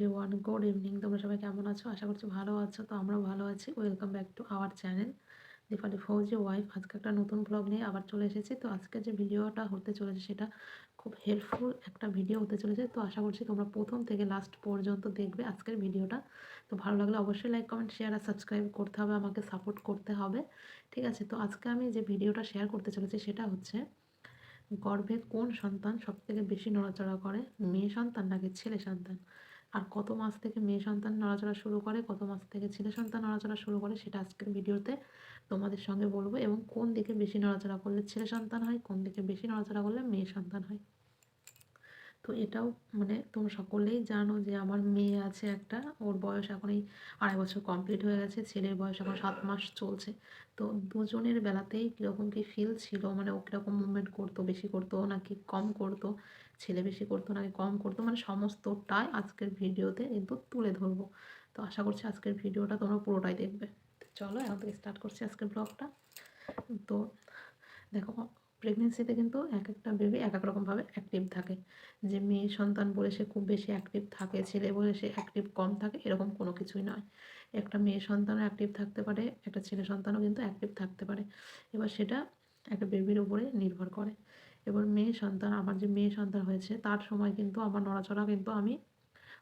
Everyone good evening তোমরা সবাই কেমন আছো? আশা করছি ভালো আছো, তো আমরাও ভালো আছি। Welcome back to our channel Dipali Fauji wife আজকে একটা নতুন ব্লগ নিয়ে আবার চলে এসেছি। তো আজকে যে ভিডিওটা হতে চলেছে, সেটা খুব হেল্পফুল একটা ভিডিও হতে চলেছে। তো আশা করছি তোমরা প্রথম থেকে লাস্ট পর্যন্ত দেখবে আজকের ভিডিওটা। তো ভালো লাগলে অবশ্যই লাইক কমেন্ট শেয়ার আর সাবস্ক্রাইব করতে হবে, আমাকে সাপোর্ট করতে হবে। ঠিক আছে? তো আজকে আমি যে ভিডিওটা শেয়ার করতে চলেছি, সেটা হচ্ছে গর্ভে কোন সন্তান সবথেকে বেশি নড়াচড়া করে? মেয়ে সন্তান নাকি ছেলে সন্তান? আর কত মাস থেকে মেয়ে সন্তান নড়াচড়া শুরু করে, কত মাস থেকে ছেলে সন্তান নড়াচড়া শুরু করে সেটা আজকের ভিডিওতে তোমাদের সঙ্গে বলব। এবং কোন দিকে বেশি নড়াচড়া করলে ছেলে সন্তান হয়, কোন দিকে বেশি নড়াচড়া করলে মেয়ে সন্তান হয়। তো এটাও মানে তোমরা সকলেই জানো যে আমার মেয়ে আছে একটা, ওর বয়স এখন এই আড়াই বছর কমপ্লিট হয়ে গেছে, ছেলের বয়স এখন সাত মাস চলছে। তো দুজনের বেলাতেই কীরকম কী ফিল ছিল? মানে ও কীরকম মুভমেন্ট করতো? বেশি করতো নাকি কম করতো? ছেলে বেশি করতো নাকি কম করতো? মানে সমস্তটাই আজকের ভিডিওতে কিন্তু তুলে ধরবো। তো আশা করছি আজকের ভিডিওটা তোমরা পুরোটাই দেখবে। চলো, এখন থেকে স্টার্ট করছি আজকের ব্লগটা তো দেখো প্রেগনেন্সিতে কিন্তু এক একটা বেবি এক এক রকমভাবে অ্যাক্টিভ থাকে। যে মেয়ে সন্তান বলে সে খুব বেশি অ্যাক্টিভ থাকে, ছেলে বলে সে অ্যাক্টিভ কম থাকে, এরকম কোনো কিছুই নয়। একটা মেয়ে সন্তানও অ্যাক্টিভ থাকতে পারে, একটা ছেলে সন্তানও কিন্তু অ্যাক্টিভ থাকতে পারে। এবার সেটা একটা বেবির উপরে নির্ভর করে। এবার মেয়ে সন্তান, আমার যে মেয়ে সন্তান হয়েছে, তার সময় কিন্তু আমার নড়াচড়া কিন্তু আমি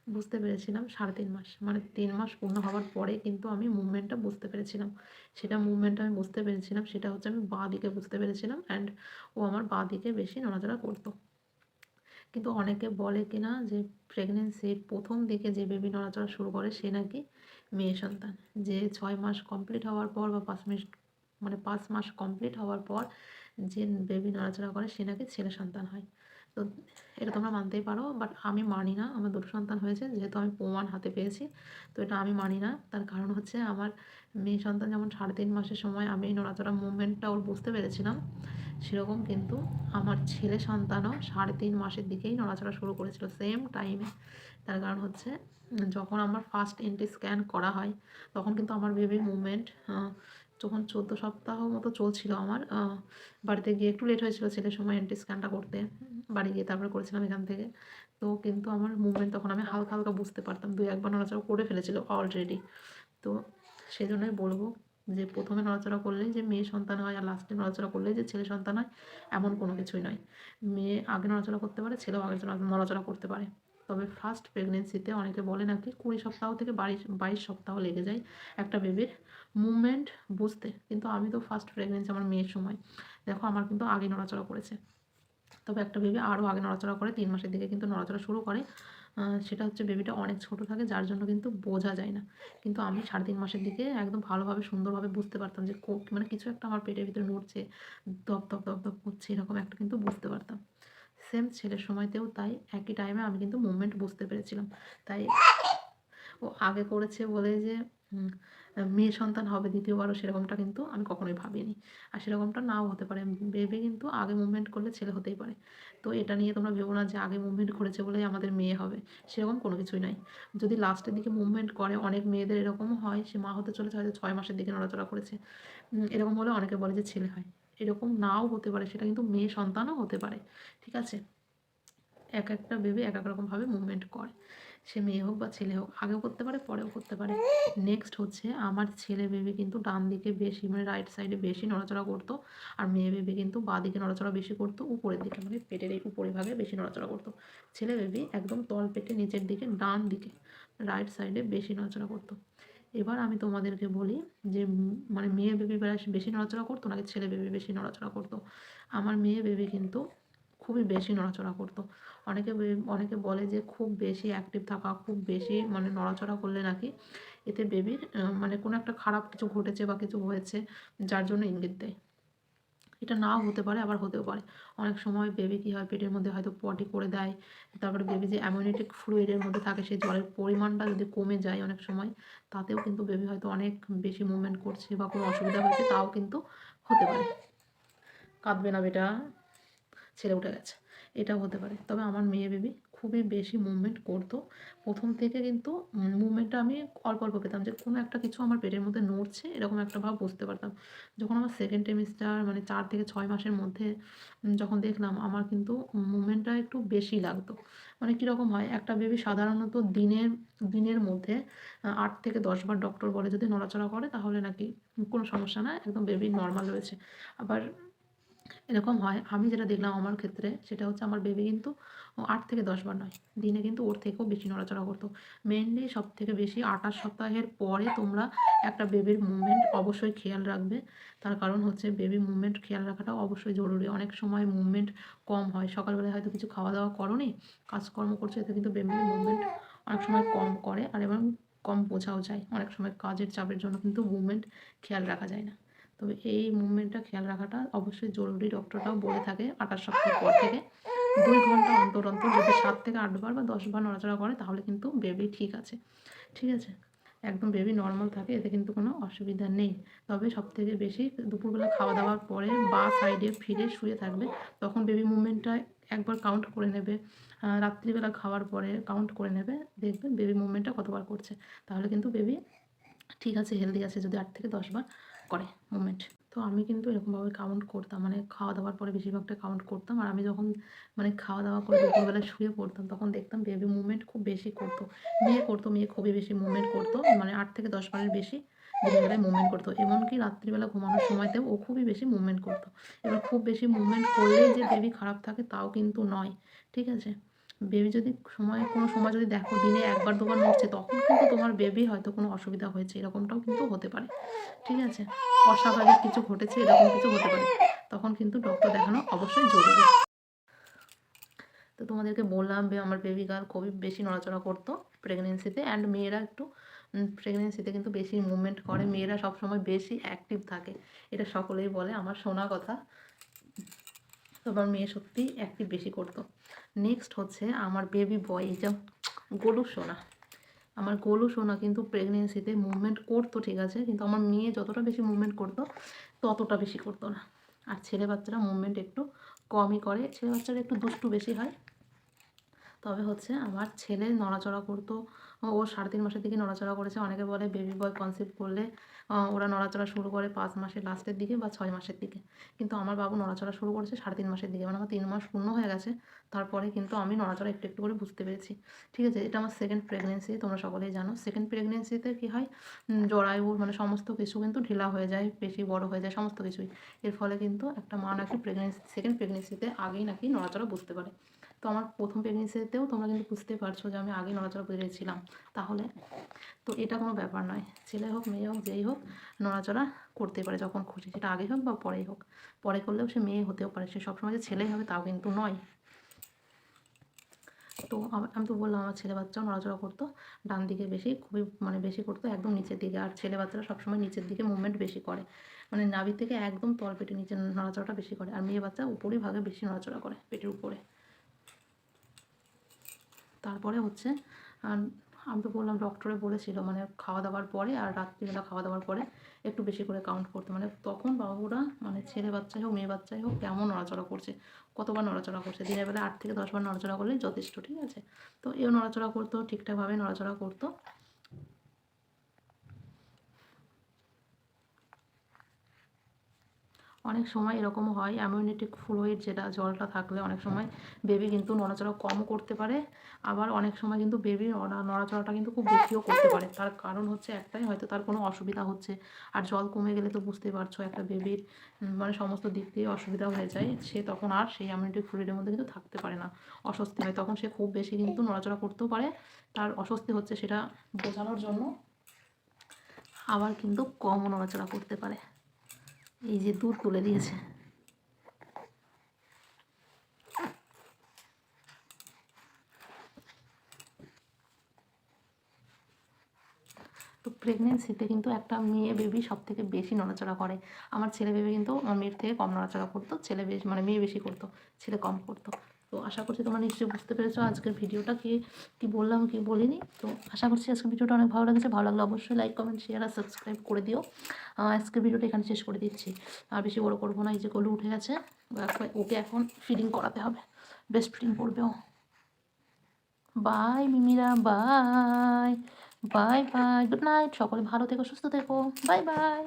বুঝতে পেরেছিলাম সাড়ে তিন মাস। মানে তিন মাস পূর্ণ হওয়ার পরে কিন্তু আমি মুভমেন্টটা বুঝতে পেরেছিলাম। সেটা মুভমেন্টটা আমি বুঝতে পেরেছিলাম, সেটা হচ্ছে আমি বাঁ দিকে বুঝতে পেরেছিলাম অ্যান্ড ও আমার বাঁ দিকে বেশি নড়াচড়া করতো। কিন্তু অনেকে বলে কিনা যে প্রেগনেন্সির প্রথম দিকে যে বেবি নড়াচড়া শুরু করে সে নাকি মেয়ে সন্তান। যে ছয় মাস কমপ্লিট হওয়ার পর বা পাঁচ মাস মানে পাঁচ মাস কমপ্লিট হওয়ার পর যে বেবি নড়াচড়া করে সে নাকি ছেলে সন্তান হয়। তো এটা তোমরা মানতেই পারো বাট আমি মানি না। আমার দুটো সন্তান হয়েছে, যেহেতু আমি প্রমাণ হাতে পেয়েছি, তো এটা আমি মানি না। তার কারণ হচ্ছে আমার মেয়ে সন্তান যেমন সাড়ে তিন মাসের সময় আমি নড়াচড়া মুভমেন্টটা ওর বুঝতে পেরেছিলাম, সেরকম কিন্তু আমার ছেলে সন্তানও সাড়ে তিন মাসের দিকেই নড়াচড়া শুরু করেছিল সেম টাইমে তার কারণ হচ্ছে যখন আমার ফার্স্ট এন্ট্রি স্ক্যান করা হয়, তখন কিন্তু আমার বেবির মুভমেন্ট যখন চোদ্দ সপ্তাহ মতো চলছিল আমার। বাড়িতে গিয়ে একটু লেট হয়েছিল ছেলের সময় এন্ট্রি স্ক্যানটা করতে। বাড়ি গিয়ে তারপরে করেছিলাম এখান থেকে। তো কিন্তু আমার মুভমেন্ট তখন আমি হালকা হালকা বুঝতে পারতাম। দুই একবার নড়াচড়া করে ফেলেছিল অলরেডি তো সেই জন্যই বলব যে প্রথমে নড়াচড়া করলেই যে মেয়ে সন্তান হয় আর লাস্টে নড়াচড়া করলেই যে ছেলে সন্তান হয়, এমন কোনো কিছুই নয়। মেয়ে আগে নড়াচড়া করতে পারে, ছেলেও আগে নড়াচড়া করতে পারে। তবে ফার্স্ট প্রেগনেন্সিতে অনেকে বলে নাকি কুড়ি সপ্তাহ থেকে বাইশ বাইশ সপ্তাহ লেগে যায় একটা বেবির মুভমেন্ট বুঝতে, কিন্তু আমি তো ফার্স্ট প্রেগনেন্সি আমার মেয়ের সময়। দেখো আমার কিন্তু আগে নড়াচড়া করেছে। তবে একটা বেবি আরও আগে নড়াচড়া করে, তিন মাসের দিকে কিন্তু নড়াচড়া শুরু করে। সেটা হচ্ছে বেবিটা অনেক ছোট থাকে, যার জন্য কিন্তু বোঝা যায় না। কিন্তু আমি সাড়ে তিন মাসের দিকে একদম ভালোভাবে, সুন্দরভাবে বুঝতে পারতাম যে মানে কিছু একটা আমার পেটের ভিতরে নড়ছে দপ দপ দপ দপ করছে, এরকম একটা কিন্তু বুঝতে পারতাম। সেম ছেলের সময়তেও তাই, একই টাইমে আমি কিন্তু মুভমেন্ট বুঝতে পেরেছিলাম। তাই ও আগে করেছে বলে যে মেয়ে সন্তান হবে দ্বিতীয়বারও সেরকমটা কিন্তু আমি কখনোই ভাবিনি। আর সেরকমটা নাও হতে পারে। বেবি কিন্তু আগে মুভমেন্ট করলে ছেলে হতেই পারে। তো এটা নিয়ে তোমরা ভেবো না যে আগে মুভমেন্ট করেছে বলেই আমাদের মেয়ে হবে। সেরকম কোনো কিছুই নাই। যদি লাস্টের দিকে মুভমেন্ট করে, অনেক মেয়েদের এরকমও হয়, সে মা হতে চলেছে, হয়তো ছয় মাসের দিকে নড়াচড়া করেছে। এরকম হলে অনেকে বলে যে ছেলে হয়। এরকম নাও হতে পারে, সেটা কিন্তু মেয়ে সন্তানও হতে পারে। ঠিক আছে? এক একটা বেবি এক এক রকমভাবে মুভমেন্ট করে। সে মেয়ে হোক বা ছেলে হোক, আগেও করতে পারে, পরেও করতে পারে। নেক্সট হচ্ছে আমার ছেলে বেবি কিন্তু ডান দিকে বেশি মানে রাইট সাইডে বেশি নড়াচড়া করতো আর মেয়ে বেবি কিন্তু বাঁ দিকে নড়াচড়া বেশি করতো, উপরের দিকে মানে পেটের এই উপরের ভাগে বেশি নড়াচড়া করতো। ছেলে বেবি একদম তল পেটে নিচের দিকে ডান দিকে রাইট সাইডে বেশি নড়াচড়া করতো। এবার আমি তোমাদেরকে বলি যে মানে মেয়ে বেবি বেশি নড়াচড়া করতো নাকি ছেলে বেবি বেশি নড়াচড়া করতো? আমার মেয়ে বেবি কিন্তু খুবই বেশি নড়াচড়া করতো। অনেকে অনেকে বলে যে খুব বেশি অ্যাক্টিভ থাকা, খুব বেশি মানে নড়াচড়া করলে নাকি এতে বেবির মানে কোনো একটা খারাপ কিছু ঘটেছে বা কিছু হয়েছে যার জন্য ইঙ্গিত দেয়। এটা নাও হতে পারে, আবার হতেও পারে। অনেক সময় বেবি কী হয়, পেটের মধ্যে হয়তো পটি করে দেয়, তারপরে বেবি যে অ্যামিউনিটিক ফ্লুইডের মধ্যে থাকে সেই জলের পরিমাণটা যদি কমে যায় অনেক সময়, তাতেও কিন্তু বেবি হয়তো অনেক বেশি মুভমেন্ট করছে বা কোনো অসুবিধা হয়েছে, তাও কিন্তু হতে পারে। কাঁদবে না বেটা, ছেলে উঠে গেছে। এটাও হতে পারে। তবে আমার মেয়ে বেবি খুবই বেশি মুভমেন্ট করতো। প্রথম থেকে কিন্তু মুভমেন্টটা আমি অল্প অল্প পেতাম যে কোনো একটা কিছু আমার পেটের মধ্যে নড়ছে এরকম একটা ভাব বুঝতে পারতাম। যখন আমার সেকেন্ড সেমিস্টার মানে চার থেকে ছয় মাসের মধ্যে যখন দেখলাম আমার কিন্তু মুভমেন্টটা একটু বেশি লাগতো। মানে কীরকম হয়, একটা বেবি সাধারণত দিনের দিনের মধ্যে আট থেকে দশ বার ডক্টর বলে যদি নড়াচড়া করে তাহলে নাকি কোনো সমস্যা না, একদম বেবি নর্মাল রয়েছে। আবার এরকম হয়। আমি যেটা দেখলাম আমার ক্ষেত্রে, সেটা হচ্ছে আমার বেবি কিন্তু আট থেকে দশ বার নয়। দিনে কিন্তু ওর থেকেও বেশি নড়াচড়া করতো। মেনলি সব থেকে বেশি আঠাশ সপ্তাহের পরে তোমরা একটা বেবির মুভমেন্ট অবশ্যই খেয়াল রাখবে। তার কারণ হচ্ছে বেবি মুভমেন্ট খেয়াল রাখাটা অবশ্যই জরুরি। অনেক সময় মুভমেন্ট কম হয়। সকালবেলায় হয়তো কিছু খাওয়া দাওয়া করো করনি, কাজকর্ম করছ, এতে কিন্তু বেবির মুভমেন্ট অনেক সময় কম করে। আর এবং কম বোঝাও যায়। অনেক সময় কাজের চাপের জন্য কিন্তু মুভমেন্ট খেয়াল রাখা যায় না। তবে এই মুভমেন্টটা খেয়াল রাখাটা অবশ্যই জরুরি। ডক্টরটাও বলে থাকে আঠাশ সপ্তাহ পর থেকে। দুই ঘণ্টা অন্তর অন্তর যদি সাত থেকে আটবার বা দশবার নড়াচড়া করে, তাহলে কিন্তু বেবি ঠিক আছে। ঠিক আছে? একদম বেবি নর্মাল থাকে, এতে কিন্তু কোনো অসুবিধা নেই। তবে সব থেকে বেশি দুপুরবেলা খাওয়া দাওয়ার পরে বা সাইডে ফিরে শুয়ে থাকবে, তখন বেবি মুভমেন্টটা একবার কাউন্ট করে নেবে। রাত্রিবেলা খাওয়ার পরে কাউন্ট করে নেবে, দেখবে বেবি মুভমেন্টটা কতবার করছে। তাহলে কিন্তু বেবি ঠিক আছে হেলদি আছে যদি আট থেকে দশবার। করে মুভমেন্ট তো আমি কিন্তু এরকমভাবে কাউন্ট করতাম মানে খাওয়া দাওয়ার পরে বেশিরভাগটা কাউন্ট করতাম। আর আমি যখন মানে খাওয়া দাওয়া করে দুপুরবেলা শুয়ে পড়তাম, তখন দেখতাম বেবি মুভমেন্ট খুব বেশি করতো। মেয়ে করতো, মেয়ে খুবই বেশি মুভমেন্ট করতো মানে আট থেকে দশ বারের বেশি দিনের বেলায় মুভমেন্ট করতো। এমনকি রাত্রিবেলা ঘুমানোর সময়তেও ও খুবই বেশি মুভমেন্ট করতো। এবার খুব বেশি মুভমেন্ট করলেই যে বেবি খারাপ থাকে, তাও কিন্তু নয়। ঠিক আছে? বেবি যদি সময়, কোনো সময় যদি দেখো দিনে একবার, দুবার নড়ছে তখন কিন্তু তোমার বেবি হয়তো কোনো অসুবিধা হয়েছে। এরকমটাও কিন্তু হতে পারে। ঠিক আছে? অস্বাভাবিক কিছু ঘটেছে, এরকম কিছু হতে পারে। তখন কিন্তু ডক্টর দেখানো অবশ্যই জরুরি। তো তোমাদেরকে বললাম আমার বেবি গার্ল খুবই বেশি নড়াচড়া করতো প্রেগনেন্সিতে অ্যান্ড মেয়েরা একটু প্রেগনেন্সিতে কিন্তু বেশি মুভমেন্ট করে। মেয়েরা সবসময় বেশি অ্যাক্টিভ থাকে। এটা সকলেই বলে। আমার শোনা কথা। তো আমার মেয়ে সত্যি অ্যাক্টিভ বেশি করতো। নেক্সট হচ্ছে আমার বেবি বয় এই যে গোলু সোনা। আমার গোলু সোনা কিন্তু প্রেগনেন্সিতে মুভমেন্ট করতো, ঠিক আছে? কিন্তু আমার মেয়ে যতটা বেশি মুভমেন্ট করতো, ততটা বেশি করতো না। আর ছেলে বাচ্চারা মুভমেন্ট একটু কমই করে। ছেলে বাচ্চারা একটু দুষ্টু বেশি হয়। তবে হচ্ছে আমার ছেলে নড়াচড়া করতো। ও সাড়ে তিন মাসের দিকে নড়াচড়া করেছে। অনেকে বলে বেবি বয় কনসিভ করলে ওরা নড়াচড়া শুরু করে পাঁচ মাসের লাস্টের দিকে বা ছয় মাসের দিকে। কিন্তু আমার বাবু নড়াচড়া শুরু করেছে সাড়ে তিন মাসের দিকে। মানে আমার তিন মাস পূর্ণ হয়ে গেছে। তারপরে কিন্তু আমি নড়াচড়া একটু একটু করে বুঝতে পেরেছি। ঠিক আছে, এটা আমার সেকেন্ড প্রেগনেন্সি তোমরা সকলেই জানো। সেকেন্ড প্রেগনেন্সিতে কী হয়? জরায়ু মানে সমস্ত কিছু কিন্তু ঢিলা হয়ে যায় বেশি বড় হয়ে যায়, সমস্ত কিছুই। এর ফলে কিন্তু একটা মা নাকি প্রেগনেন্সি সেকেন্ড প্রেগনেন্সিতে আগেই নাকি নড়াচড়া বুঝতে পারে। তো আমার প্রথম প্রেগনেন্সিতেও তোমরা কিন্তু বুঝতে পারছ যে আমি আগে নড়াচড়া বুঝেছিলাম তাহলে তো এটা কোনো ব্যাপার নয়। ছেলে হোক, মেয়ে হোক, যেই হোক নড়াচড়া করতে পারে যখন খুশি। সেটা আগে হোক বা পরেই হোক। পরে করলেও সে মেয়ে হতেও পারে। সে সবসময় যে ছেলেই হবে তাও কিন্তু নয়। তো আমি তো বললাম আমার ছেলে বাচ্চাও নড়াচড়া করতো। ডান দিকে বেশি, খুবই মানে বেশি করতো, একদম নিচের দিকে। আর ছেলে বাচ্চারা সবসময় নিচের দিকে মুভমেন্ট বেশি করে। মানে নাভি থেকে একদম তলপেটে নিচে নড়াচড়াটা বেশি করে। আর মেয়ে বাচ্চা উপরেই ভাগে বেশি নড়াচড়া করে, পেটের উপরে। তারপরে হচ্ছে আমি তো বললাম ডক্টরে বলেছিল মানে খাওয়া দাওয়ার পরে আর রাত্রিবেলা খাওয়া দাওয়ার পরে একটু বেশি করে কাউন্ট করতে। মানে তখন বাবুরা মানে ছেলে বাচ্চাই হোক, মেয়ে বাচ্চাই হোক, কেমন নড়াচড়া করছে, কতবার নড়াচড়া করছে, দিনের বেলা আট থেকে দশবার নড়াচড়া করলেই যথেষ্ট, ঠিক আছে? তো এও নড়াচড়া করতো, ঠিকঠাকভাবে নড়াচড়া করতো। অনেক সময় এরকম হয় অ্যামিউনিটিক ফ্লুইড যেটা জলটা থাকলে অনেক সময় বেবি কিন্তু নড়াচড়া কমও করতে পারে, আবার অনেক সময় কিন্তু বেবি নড়াচড়াটা কিন্তু খুব বেশিও করতে পারে। তার কারণ হচ্ছে একটাই, হয়তো তার কোনো অসুবিধা হচ্ছে, আর জল কমে গেলে তো বুঝতেই পারছ একটা বেবির মানে সমস্ত দিক দিয়ে অসুবিধা হয়ে যায়, সে তখন আর সেই অ্যামিউনিটিক ফ্লুইডের মধ্যে কিন্তু থাকতে পারে না। অস্বস্তি হয়, তখন সে খুব বেশি কিন্তু নড়াচড়া করতেও পারে, তার অস্বস্তি হচ্ছে সেটা বোঝানোর জন্য আবার কিন্তু কমও নড়াচড়া করতে পারে। এই যে দুধ তুলে দিয়েছে। তো প্রেগনেন্সিতে কিন্তু একটা মেয়ে বেবি সব থেকে বেশি নড়াচড়া করে। আমার ছেলে বেবি কিন্তু মেয়ের থেকে কম নড়াচড়া করতো, ছেলে বেশ মানে মেয়ে বেশি করতো, ছেলে কম করতো। তো আশা করছি তোমরা নিশ্চয়ই বুঝতে পেরেছ আজকের ভিডিওটা, কি কি বললাম, কি বলিনি। তো আশা করছি আজকের ভিডিওটা অনেক ভালো লেগেছে। ভালো লাগলে অবশ্যই লাইক কমেন্ট শেয়ার আর সাবস্ক্রাইব করে দিও। আজকের ভিডিওটা এখানে শেষ করে দিচ্ছি। আর বেশি বড় করব না, এই যে গলু উঠে গেছে। ওকে এখন ফিডিং করাতে হবে। বেস্ট ফিডিং করবে ও। Bye মিমিরা bye bye bye good night সকলে ভালো থেকো, সুস্থ থেকো। Bye bye